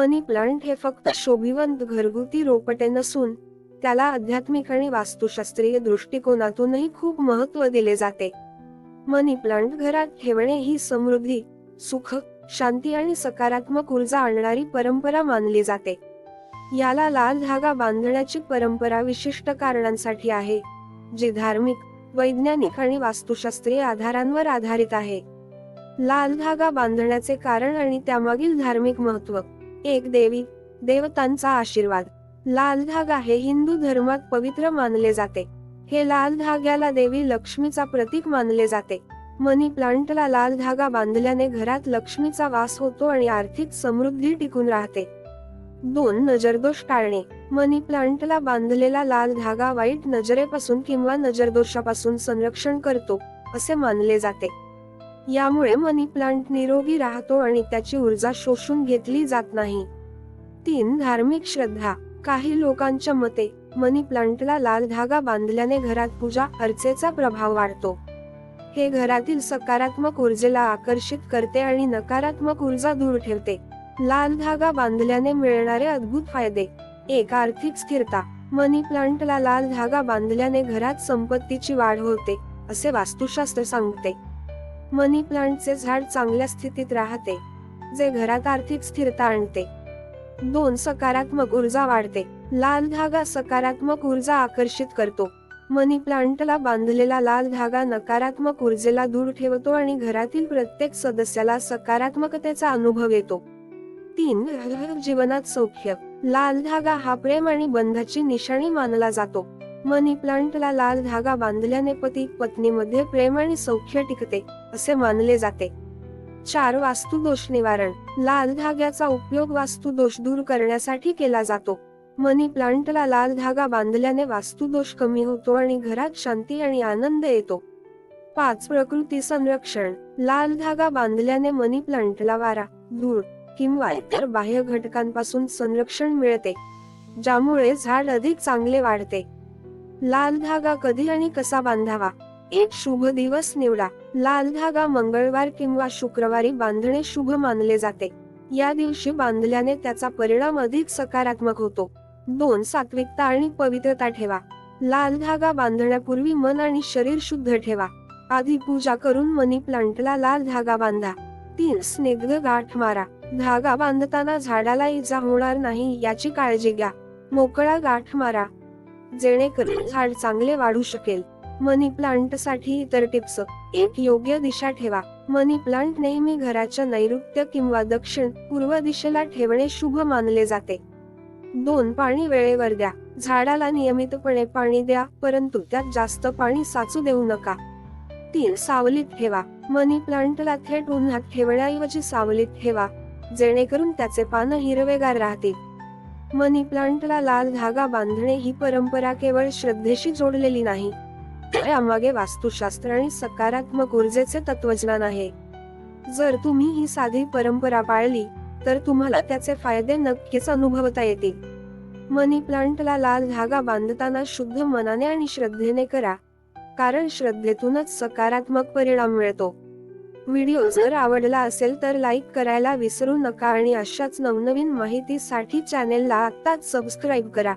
मनी plant हे फक्त शोभिवंत घरगुती रोपटे नसून त्याला आध्यात्मिक आणि वास्तुशास्त्रीय दृष्टिकोनातूनही खूप महत्त्व दिले जाते. मनी प्लांट घरात ठेवणे ही समृद्धी सुख शांती आणि सकारात्मक ऊर्जा आणणारी परंपरा मानली जाते. याला लाल धागा बांधण्याची परंपरा विशिष्ट कारणांसाठी आहे जी धार्मिक वैज्ञानिक आणि वास्तुशास्त्रीय आधारांवर आधारित आहे. लाल धागा बांधण्याचे कारण आणि त्यामागील धार्मिक महत्त्व एक देवी देवतांचा आशीर्वाद. लाल धागा हे हिंदू धर्मात पवित्र मानले जाते. हे लाल धाग्याला देवी लक्ष्मीचा प्रतीक मानले जाते. मनी प्लांटला लाल धागा बांधल्याने घरात लक्ष्मीचा वास होतो आणि आर्थिक समृद्धी टिकून राहते. दोन नजरदोष टाळणे. मनी प्लांटला बांधलेला लाल धागा वाईट नजरेपासून किंवा नजरदोषापासून संरक्षण करतो असे मानले जाते. यामुळे मनी प्लांट निरोगी राहतो आणि त्याची ऊर्जा शोषून घेतली जात नाही. तीन धार्मिक श्रद्धा. काही लोकांच्या मते मनी प्लांटला लाल धागा बांधल्याने घरात पूजा अर्चेचा प्रभाव वाढतो. हे घरातील सकारात्मक ऊर्जेला आकर्षित करते आणि नकारात्मक ऊर्जा दूर ठेवते. लाल धागा बांधल्याने मिळणारे अद्भुत फायदे. एक आर्थिक स्थिरता. मनी प्लांटला लाल धागा बांधल्याने घरात संपत्तीची वाढ होते असे वास्तुशास्त्र सांगते. मनी प्लांटचे झाड चांगल्या स्थितीत राहते जे घरात आर्थिक स्थिरता आणते. दोन सकारात्मक ऊर्जा वाढते. लाल धागा सकारात्मक ऊर्जा आकर्षित करतो. मनी प्लांटला बांधलेला लाल धागा नकारात्मक ऊर्जेला दूर ठेवतो आणि घरातील प्रत्येक सदस्याला सकारात्मकतेचा अनुभव येतो. तीन जीवनात सौख्य. लाल धागा हा प्रेम आणि बंधाची निशाणी मानला जातो. मनी प्लांटला लाल धागा बांधल्याने पती पत्नीमध्ये प्रेम आणि सौख्य टिकते असे मानले जाते. चार वास्तुदोष निवारण. लाल धाग्याचा उपयोग वास्तुदोष दूर करण्यासाठी केला जातो. मनी प्लांटला लाल धागा बांधल्याने वास्तुदोष कमी होतो आणि घरात शांती आणि आनंद येतो. पाच प्रकृती संरक्षण. लाल धागा बांधल्याने मनी प्लांटला वारा धूळ किंवा इतर बाह्य घटकांपासून संरक्षण मिळते ज्यामुळे झाड अधिक चांगले वाढते. लाल धागा कधी आणि कसा बांधावा? एक शुभ दिवस निवडा. लाल धागा मंगळवार किंवा शुक्रवारी बांधणे शुभ मानले जाते. या दिवशी बांधल्याने त्याचा परिणाम अधिक सकारात्मक होतो. दोन सात्विकता आणि पवित्रता ठेवा. लाल धागा बांधण्यापूर्वी मन आणि शरीर शुद्ध ठेवा. आधी पूजा करून मनी प्लांटला लाल धागा बांधा. तीन स्निग्ध गाठ मारा. धागा बांधताना झाडाला इजा होणार नाही याची काळजी घ्या. मोकळा गाठ मारा. जेणेकरून झाड चांगले वाढू शकेल. मनी प्लांटसाठी इतर टिप्स. एक योग्य दिशा ठेवा. मनी प्लांट नेहमी घराच्या नैऋत्य किंवा दक्षिण पूर्व दिशेला ठेवणे शुभ मानले जाते. दोन पाणी वेळेवर द्या. झाडाला नियमितपणे पाणी द्या परंतु त्यात जास्त पाणी साचू देऊ नका. तीन सावलीत ठेवा. मनी प्लांटला थेट उन्हात ठेवण्याऐवजी सावलीत ठेवा जेणेकरून त्याचे पानं हिरवेगार राहतील. मनी प्लांटला लाल धागा बांधणे ही परंपरा केवळ श्रद्धेशी जोडलेली नाही. यामागे वास्तुशास्त्र आणि सकारात्मक ऊर्जेचे तत्वज्ञान आहे. जर तुम्ही ही साधी परंपरा पाळली तर तुम्हाला त्याचे फायदे नक्कीच अनुभवता येतील. मनी प्लांटला लाल धागा बांधताना शुद्ध मनाने आणि श्रद्धेने करा कारण श्रद्धेतूनच सकारात्मक परिणाम मिळतो. व्हिडिओ जर आवडला असेल तर लाईक करायला विसरू नका आणि अशाच नवनवीन माहितीसाठी चॅनेलला आत्ताच सबस्क्राईब करा.